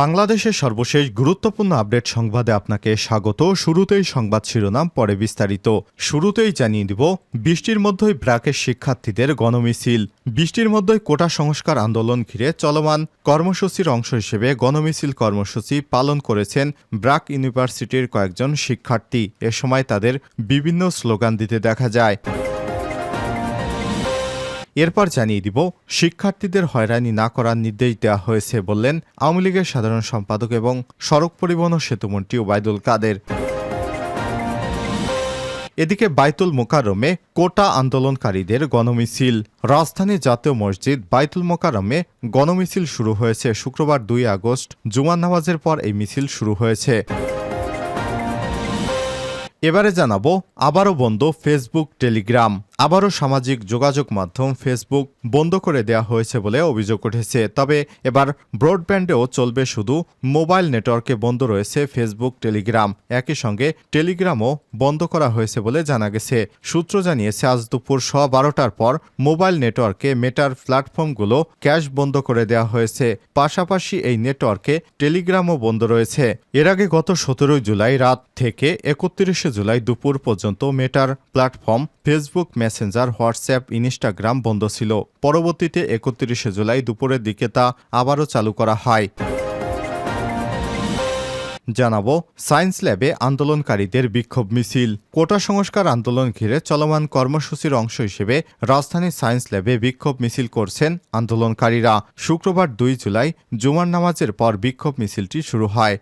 বাংলাদেশের সর্বশেষ গুরুত্বপূর্ণ আপডেট সংবাদে আপনাকে স্বাগত। শুরুতেই সংবাদ শিরোনাম, পরে বিস্তারিত। শুরুতেই জানিয়ে দিব, বৃষ্টির মধ্যেই ব্র্যাকের শিক্ষার্থীদের গণমিছিল। বৃষ্টির মধ্যেই কোটা সংস্কার আন্দোলন ঘিরে চলমান কর্মসূচির অংশ হিসেবে গণমিছিল কর্মসূচি পালন করেছেন ব্র্যাক ইউনিভার্সিটির কয়েকজন শিক্ষার্থী। এ সময় তাদের বিভিন্ন স্লোগান দিতে দেখা যায়। এরপর জানিয়ে দিব, শিক্ষার্থীদের হয়রানি না করার নির্দেশ দেওয়া হয়েছে বললেন আওয়ামী লীগের সাধারণ সম্পাদক এবং সড়ক পরিবহন ও সেতুমন্ত্রী ওবায়দুল কাদের। এদিকে বাইতুল মোকারমে কোটা আন্দোলনকারীদের গণমিছিল। রাজধানী জাতীয় মসজিদ বাইতুল মোকারমে গণমিছিল শুরু হয়েছে শুক্রবার দুই আগস্ট। জুমার নামাজের পর এই মিছিল শুরু হয়েছে। এবারে জানাব, আবারও বন্ধ ফেসবুক, টেলিগ্রাম। আবারও সামাজিক যোগাযোগ মাধ্যম ফেসবুক বন্ধ করে দেওয়া হয়েছে বলে অভিযোগ উঠেছে। তবে এবার ব্রডব্যান্ডেও চলবে শুধু মোবাইল নেটওয়ার্কে বন্ধ রয়েছে ফেসবুক টেলিগ্রাম। একই সঙ্গে টেলিগ্রামও বন্ধ করা হয়েছে বলে জানা গেছে। সূত্র জানিয়েছে, আজ দুপুর স বারোটার পর মোবাইল নেটওয়ার্কে মেটার প্ল্যাটফর্মগুলো ক্যাশ বন্ধ করে দেওয়া হয়েছে। পাশাপাশি এই নেটওয়ার্কে টেলিগ্রামও বন্ধ রয়েছে। এর আগে গত সতেরোই জুলাই রাত থেকে একত্রিশে জুলাই দুপুর পর্যন্ত মেটার platform Facebook Messenger WhatsApp Instagram বন্ধ ছিল। পরবর্তীতে একত্রিশে জুলাই দুপুরের দিকে তা আবারও চালু করা হয়। জানাব সায়েন্স ল্যাবে আন্দোলনকারীদের বিক্ষোভ মিছিল। কোটা সংস্কার আন্দোলন ঘিরে চলমান কর্মসূচির অংশ হিসেবে রাজধানীর সায়েন্স ল্যাবে বিক্ষোভ মিছিল করছেন আন্দোলনকারীরা। শুক্রবার দুই জুলাই জুমার নামাজের পর বিক্ষোভ মিছিলটি শুরু হয়।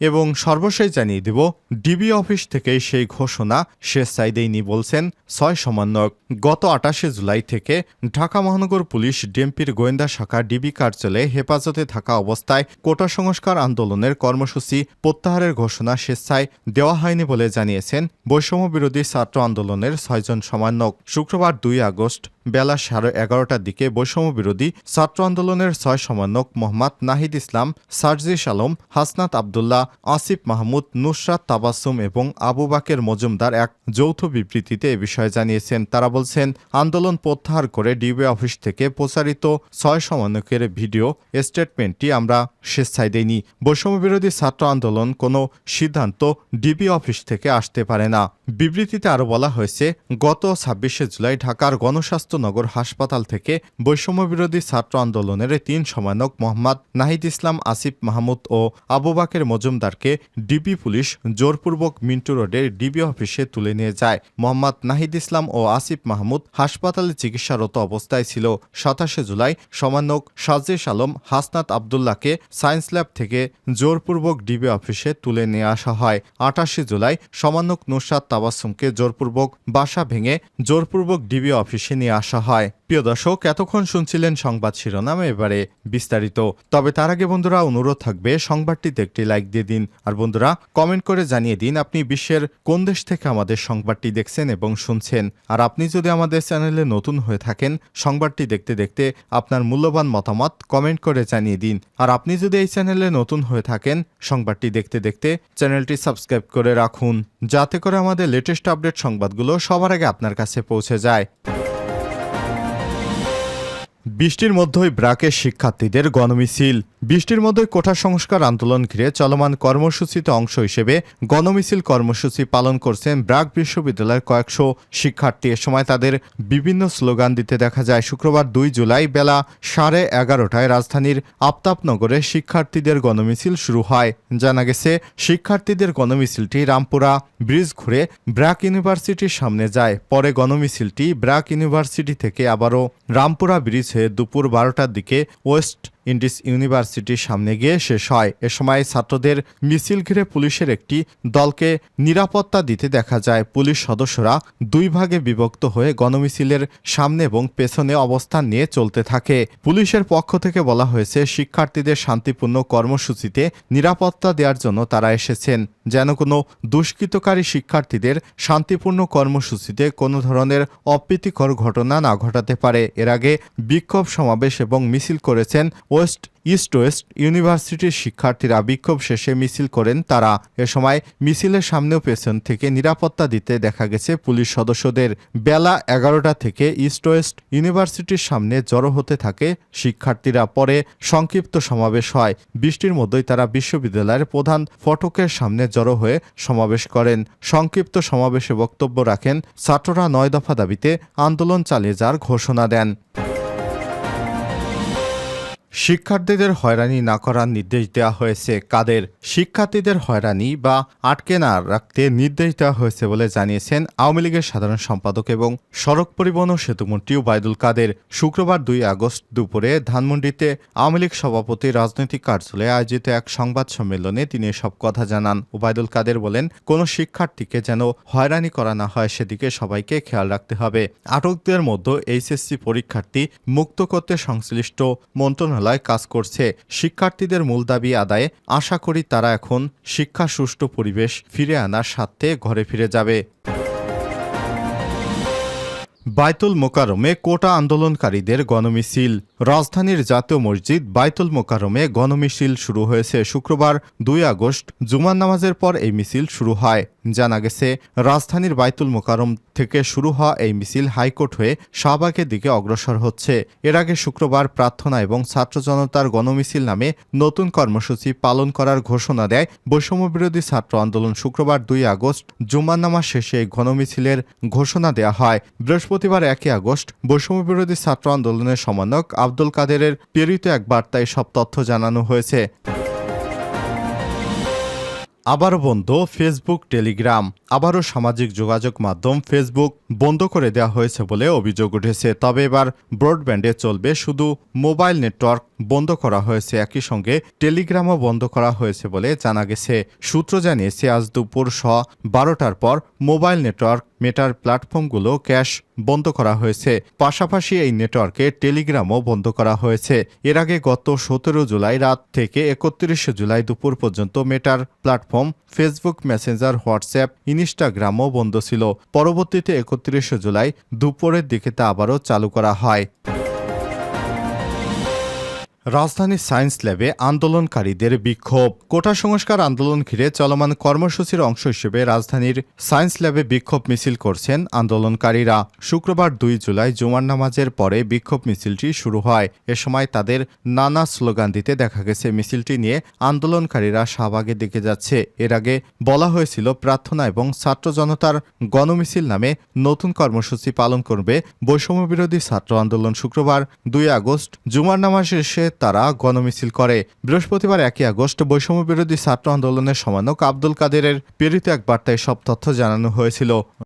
এবং সর্বশেষ জানিয়ে দেব, ডিবি অফিস থেকে সেই ঘোষণা শেষ সাইদেইনি বলছেন ছয় সমন্বয়ক। গত আটাশে জুলাই থেকে ঢাকা মহানগর পুলিশ ডিএমপির গোয়েন্দা শাখা ডিবি কার্যালয়ে হেফাজতে থাকা অবস্থায় কোটা সংস্কার আন্দোলনের কর্মসূচি প্রত্যাহারের ঘোষণা স্বেচ্ছায় দেওয়া হয়নি বলে জানিয়েছেন বৈষম্য বিরোধী ছাত্র আন্দোলনের ছয়জন সমন্বয়ক। শুক্রবার দুই আগস্ট বেলা সাড়ে এগারোটার দিকে বৈষম্য বিরোধী ছাত্র আন্দোলনের ছয় সমন্বয়ক মোহাম্মদ নাহিদ ইসলাম, সার্জিস আলম, হাসনাত আবদুল্লাহ, আসিফ মাহমুদ, নুসরাত তাবাসুম এবং আবু বাকের মজুমদার এক যৌথ বিবৃতিতে এ বিষয়ে জানিয়েছেন। তারা বলছেন, আন্দোলন প্রত্যাহার করে ডিবি অফিস থেকে প্রচারিত ছয় সমন্বয়কের ভিডিও স্টেটমেন্টটি আমরা স্বেচ্ছায় দেইনি। বৈষম্য বিরোধী ছাত্র আন্দোলন কোনো সিদ্ধান্ত ডিবি অফিস থেকে আসতে পারে না। বিবৃতিতে আরও বলা হয়েছে, গত ছাব্বিশে জুলাই ঢাকার গণস্বাস্থ্যনগর হাসপাতাল থেকে বৈষম্য বিরোধী ছাত্র আন্দোলনের তিন সমানক মোহাম্মদ নাহিদ ইসলাম, আসিফ মাহমুদ ও আবু বাকের মজুমদারকে ডিবি পুলিশ জোরপূর্বক মিন্টু রোডের ডিবি অফিসে তুলে নিয়ে যায়। মোহাম্মদ নাহিদ ইসলাম ও আসিফ মাহমুদ হাসপাতালে চিকিৎসারত অবস্থায় ছিল। সাতাশে জুলাই সমানক সাজিস আলম, হাসনাত আবদুল্লাহকে সায়েন্স ল্যাব থেকে জোরপূর্বক ডিবি অফিসে তুলে নিয়ে আসা হয়। আটাশে জুলাই সমানক নুসাদ তাবাসুমকে জোরপূর্বক বাসা ভেঙে জোরপূর্বক ডিবি অফিসে নিয়ে আসা হয়। প্রিয় দর্শক, এতক্ষণ শুনছিলেন সংবাদ শিরোনাম, এবারে বিস্তারিত। তবে তার আগে বন্ধুরা, অনুরোধ থাকবে, সংবাদটিতে একটি লাইক দিয়ে দিন। আর বন্ধুরা, কমেন্ট করে জানিয়ে দিন আপনি বিশ্বের কোন দেশ থেকে আমাদের সংবাদটি দেখছেন এবং শুনছেন। আর আপনি যদি আমাদের চ্যানেলে নতুন হয়ে থাকেন, সংবাদটি দেখতে দেখতে আপনার মূল্যবান মতামত কমেন্ট করে জানিয়ে দিন। আর আপনি যদি এই চ্যানেলে নতুন হয়ে থাকেন, সংবাদটি দেখতে দেখতে চ্যানেলটি সাবস্ক্রাইব করে রাখুন, যাতে করে আমাদের লেটেস্ট আপডেট সংবাদগুলো সবার আগে আপনার কাছে পৌঁছে যায়। বৃষ্টির মধ্যেই ব্রাকের শিক্ষার্থীদের গণমিছিল। বৃষ্টির মধ্যে কোঠা সংস্কার আন্দোলন ঘিরে চলমান কর্মসূচিতে অংশ হিসেবে গণমিছিল কর্মসূচি পালন করছেন ব্রাক বিশ্ববিদ্যালয়ের কয়েকশো শিক্ষার্থী। এ সময় তাদের বিভিন্ন স্লোগান দিতে দেখা যায়। শুক্রবার দুই জুলাই বেলা সাড়ে এগারোটায় রাজধানীর আফতাবনগরে শিক্ষার্থীদের গণমিছিল শুরু হয়। জানা গেছে, শিক্ষার্থীদের গণমিছিলটি রামপুরা ব্রিজ ঘুরে ব্র্যাক ইউনিভার্সিটির সামনে যায়। পরে গণমিছিলটি ব্র্যাক ইউনিভার্সিটি থেকে আবারও রামপুরা ব্রিজ হয়ে দুপুর বারোটার দিকে ওয়েস্ট ইন্ডিজ ইউনিভার্সিটির সামনে গিয়ে শেষ হয়। এ সময় ছাত্রদের মিছিল ঘিরে পুলিশের একটি দলকে নিরাপত্তা দিতে দেখা যায়। পুলিশ সদস্যরা দুই ভাগে বিভক্ত হয়ে গণমিছিলের সামনে এবং পেছনে অবস্থান নিয়ে চলতে থাকে। পুলিশের পক্ষ থেকে বলা হয়েছে, শিক্ষার্থীদের শান্তিপূর্ণ কর্মসূচিতে নিরাপত্তা দেওয়ার জন্য তারা এসেছেন। যেন কোনো দুষ্কৃতকারী শিক্ষার্থীদের শান্তিপূর্ণ কর্মসূচিতে কোনো ধরনের অপ্রীতিকর ঘটনা না ঘটাতে পারে। এর আগে বিক্ষোভ সমাবেশ এবং মিছিল করেছেন ওয়েস্ট ইস্ট ওয়েস্ট ইউনিভার্সিটির শিক্ষার্থীরা বিক্ষোভ শেষে মিছিল করেন তারা। এ সময় মিছিলের সামনেও পেছন থেকে নিরাপত্তা দিতে দেখা গেছে পুলিশ সদস্যদের। বেলা এগারোটা থেকে ইস্ট ওয়েস্ট ইউনিভার্সিটির সামনে জড়ো হতে থাকে শিক্ষার্থীরা। পরে সংক্ষিপ্ত সমাবেশ হয়। বৃষ্টির মধ্যেই তারা বিশ্ববিদ্যালয়ের প্রধান ফটকের সামনে জড়ো হয়ে সমাবেশ করেন। সংক্ষিপ্ত সমাবেশে বক্তব্য রাখেন ছাত্ররা নয় দফা দাবিতে আন্দোলন চালিয়ে যাওয়ার ঘোষণা দেন। শিক্ষার্থীদের হয়রানি না করার নির্দেশ দেওয়া হয়েছে। কাদের শিক্ষার্থীদের হয়রানি বা আটকে না রাখতে নির্দেশ দেওয়া হয়েছে বলে জানিয়েছেন আওয়ামী লীগের সাধারণ সম্পাদক এবং সড়ক পরিবহন ও সেতুমন্ত্রী ওবায়দুল কাদের শুক্রবার দুই আগস্ট দুপুরে ধানমন্ডিতে আওয়ামী লীগ সভাপতি রাজনৈতিক কার্যালয়ে আয়োজিত এক সংবাদ সম্মেলনে তিনি সব কথা জানান। ওবায়দুল কাদের বলেন, কোনো শিক্ষার্থীকে যেন হয়রানি করা না হয়, সেদিকে সবাইকে খেয়াল রাখতে হবে। আটকদের মধ্যে এইচএসসি পরীক্ষার্থী মুক্ত করতে সংশ্লিষ্ট মন্ত্রণালয় কাজ করছে। শিক্ষার্থীদের মূল দাবি আদায়ে আশা করি তারা এখন শিক্ষা সুষ্ঠু পরিবেশ ফিরে আনার স্বার্থে ঘরে ফিরে যাবে। বাইতুল মোকারমে কোটা আন্দোলনকারীদের গণমিছিল। রাজধানীর জাতীয় মসজিদ বাইতুল মোকারমে গণমিছিল শুরু হয়েছে শুক্রবার, দুই আগস্ট। জুমার নামাজের পর এই মিছিল শুরু হয়। জানা গেছে, রাজধানীর বাইতুল মোকারম থেকে শুরু হওয়া এই মিছিল হাইকোর্ট হয়ে শাহবাগের দিকে অগ্রসর হচ্ছে। এর আগে শুক্রবার প্রার্থনা এবং ছাত্র জনতার গণমিছিল নামে নতুন কর্মসূচি পালন করার ঘোষণা দেয় বৈষম্যবিরোধী ছাত্র আন্দোলন। শুক্রবার দুই আগস্ট জুম্মার নামাজ শেষে এই গণমিছিলের ঘোষণা দেয়া হয়। বৃহস্পতিবার একই আগস্ট বৈষম্যবিরোধী ছাত্র আন্দোলনের সমন্বয়ক আব্দুল কাদেরের প্রেরিত এক বার্তায় সব তথ্য জানানো হয়েছে। আবার বন্ধ ফেসবুক, টেলিগ্রাম। আবারও সামাজিক যোগাযোগ মাধ্যম ফেসবুক বন্ধ করে দেওয়া হয়েছে বলে অভিযোগ উঠেছে। তবে এবার ব্রডব্যান্ডে চলবে শুধু মোবাইল নেটওয়ার্ক বন্ধ করা হয়েছে। একই সঙ্গে টেলিগ্রামও বন্ধ করা হয়েছে বলে জানা গেছে। সূত্র জানিয়েছে, আজ দুপুর স বারোটার পর মোবাইল নেটওয়ার্ক মেটার প্ল্যাটফর্মগুলো ক্যাশ বন্ধ করা হয়েছে। পাশাপাশি এই নেটওয়ার্কে টেলিগ্রামও বন্ধ করা হয়েছে। এর আগে গত সতেরো জুলাই রাত থেকে একত্রিশে জুলাই দুপুর পর্যন্ত মেটার প্ল্যাটফর্ম ফেসবুক মেসেঞ্জার, হোয়াটসঅ্যাপ, ইনস্টাগ্রামও বন্ধ ছিল। পরবর্তীতে একত্রিশে জুলাই দুপুরের দিকে তা আবারও চালু করা হয়। রাজধানীর সায়েন্স ল্যাবে আন্দোলনকারীদের বিক্ষোভ। কোটা সংস্কার আন্দোলন ঘিরে চলমান কর্মসূচির অংশ হিসেবে রাজধানীর সায়েন্স ল্যাবে বিক্ষোভ মিছিল করছেন আন্দোলনকারীরা। শুক্রবার দুই জুলাই জুমার নামাজের পরে বিক্ষোভ মিছিলটি শুরু হয়। এ সময় তাদের নানা স্লোগান দিতে দেখা গেছে। মিছিলটি নিয়ে আন্দোলনকারীরা শাহবাগের দিকে যাচ্ছে। এর আগে বলা হয়েছিল, প্রার্থনা এবং ছাত্র জনতার গণমিছিল নামে নতুন কর্মসূচি পালন করবে বৈষম্যবিরোধী ছাত্র আন্দোলন। শুক্রবার দুই আগস্ট জুমার নামাজ শেষে তারা গণমিছিল করে। বৃহস্পতিবার একই আগস্ট বৈষম্য বিরোধী ছাত্র আন্দোলনের সমানক আব্দুল কাদেরের প্রেরিত এক বার্তায় সব তথ্য জানানো হয়েছিল।